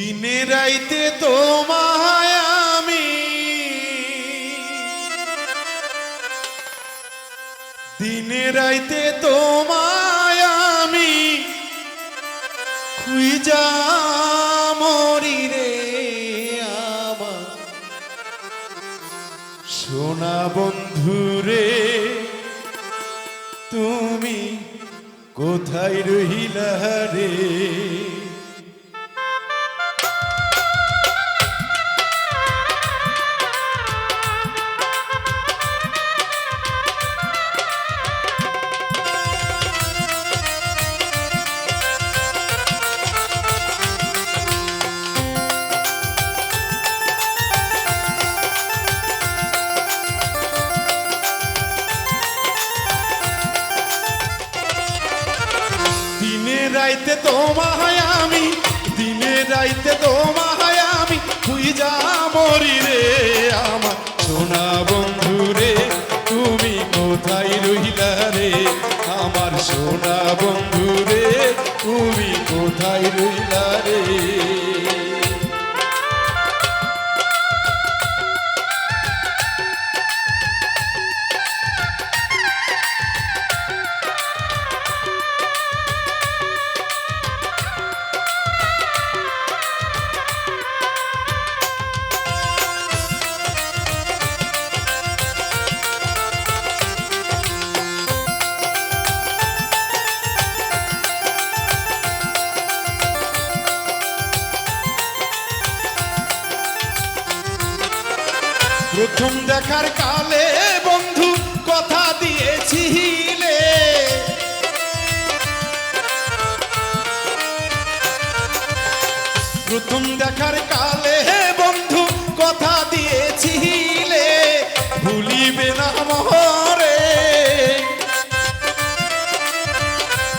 দিনে রাইতে তোমায় আমি। দিনে রাইতে তোমায় আমি। খুঁজা মরি রে আমার। সোনা বন্ধু রে, তুমি কোথায় রহিলা রে? রাইতে তোমায় আমি, দিনে রাইতে তোমায় আমি যা মরি রে আমার। সোনা বন্ধু রে তুমি কোথায় রহিলা রে? আমার সোনা বন্ধু রে তুমি কোথায় রহিলা রে? প্রথম দেখার কালে বন্ধু কথা দিয়েছিলে। প্রথম দেখার কালে বন্ধু কথা দিয়েছিলে। ভুলিবে না মহরে।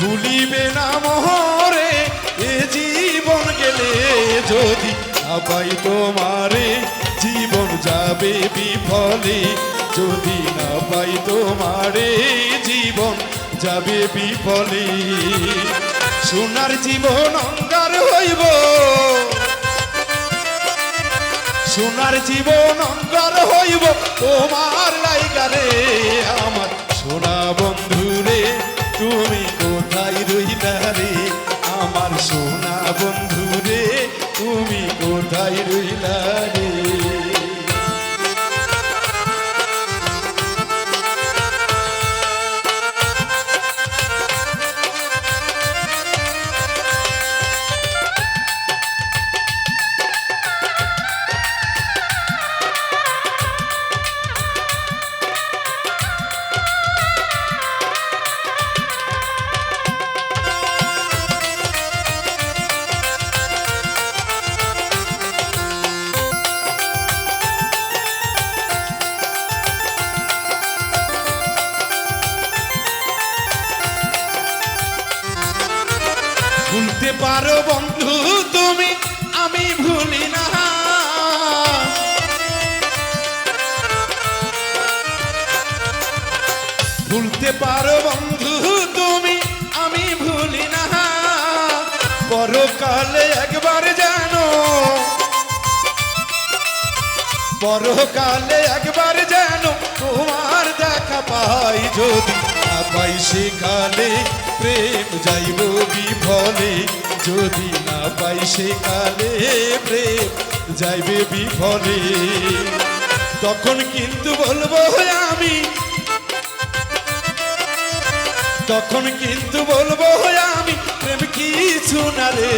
ভুলিবে না মহরে। এ জীবন গেলে যদি আপাই তোমারে, জীবন যাবে বিফলে। যদি না পাই তোমারে জীবন, যাবে বিফলে। সোনার জীবন অঙ্গার হইব। সোনার জীবন অঙ্গার হইব। তোমার লাইগারে আমার ভুলতে পারো বন্ধু তুমি, আমি ভুলি না। ভুলতে পারো বন্ধু তুমি, আমি ভুলি না। পরকালে একবার জানো, পরকালে একবার জানো, তোমার দেখা পাই যদি না পাই সেকালে প্রেম যাইব বিফলে। যদি না পাই সেকালে প্রেম যাইবে বিফলে। তখন কিন্তু বলব আমি, তখন কিন্তু বলব আমি, প্রেম কিছু না রে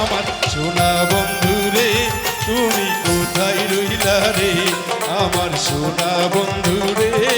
আমার। সোনা বন্ধু রে তুমি কোথায় রইলা রে? আমার সোনা বন্ধু রে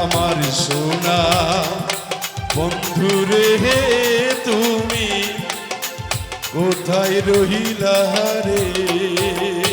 আমার সোনা। বন্ধু রে তুমি কোথায় রহিলা রে?